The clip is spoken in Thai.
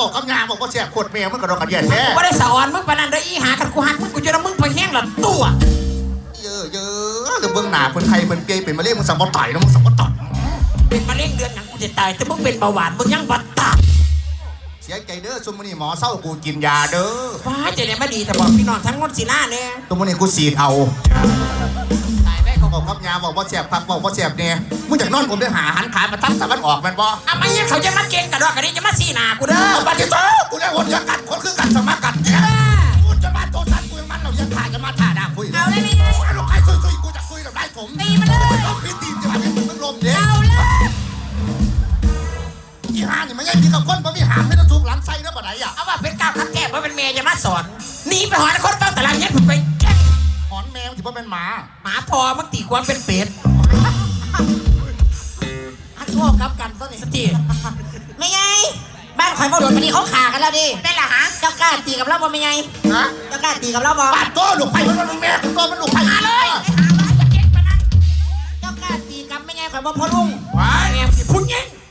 บอกกับยาบอกว่าแสบขวดเมียมันกระโดดกระเดียดแท้กูบ่ได้สอนมึงปานนั้นเด้อีหากันกูหันมึงกูจะน้ำมึงไปแห้งหละตัวเยอะเยอะเดี๋ยวเบื้องหน้าคนไทยเป็นเกย์เป็นมาเรียกมึงสัมปต่อยนะมึงสัมปต่อยเป็นมะเร็งเดือนหยังกูจะตายแต่มึงเป็นเบาหวานมึงยังบัดตายเสียใจเด้อซุมมันนี่หมอเศร้ากูกินยาเด้อว้าใจะได้มาดีแต่บอกพี่น้องทั้งหมดสิหน้าเนี่ยซุมมันนี่กูสีดเอา บอกกับยาบอกว่าแสบพักบอกว่าแสบเนี่ยมึงจากนอนผมได้หาหันขามาตั้งสะบันออกแมันบ่เอามาเนี่ยเขาจะมาเก่งกระดอกกระดิ่งจะมาสีหนากูเด้อเอาปฏิเสธกูได้วนยากัดคนคือกันสมัครกันเนี่ยกูจะมาโจทันกูยังมันเรายังถ่ายจะมาถ่าด่าคุยเอาเลยไม่ไงไอ้ลูกไอ้ซุยๆกูจะคุยกับได้ผมตีมันเลยเอาพี่ตีนจะมาเป็นมึงลมเด้เอาเลยอีห่านี่มันยังกินกับคนบ่มีหามไม่ต้องถูกหลังไส้แล้วบ่ไหนอะเอาว่าเป็นก้าวขับแก้เพราะเป็นเมย์จะมาสอนหนีไปหอคนเฝ้าตารางเงี้ยผมไป วถือว่าเป็นหมา หมาพอมึงตีความเป็นเป็ดอันโชคกับกันตัวนี้สติไม่ไงบ้านข่อยบ่โดนมันนี่เขาขากันแล้วดิได้ละฮะเจ้ากล้าตีกับเราบ่ไม่ไงฮะเจ้ากล้าตีกับเราบ่ปาดตัวลูกไผ่มันมันแม่กูตัวมันลูกไผ่มาเลยไอ้หามาจะเก่งปะนั้นเจ้ากล้าตีกับไม่ไงข่อยบ่พอลุงว้ายเนี่ยพูดเงี้ย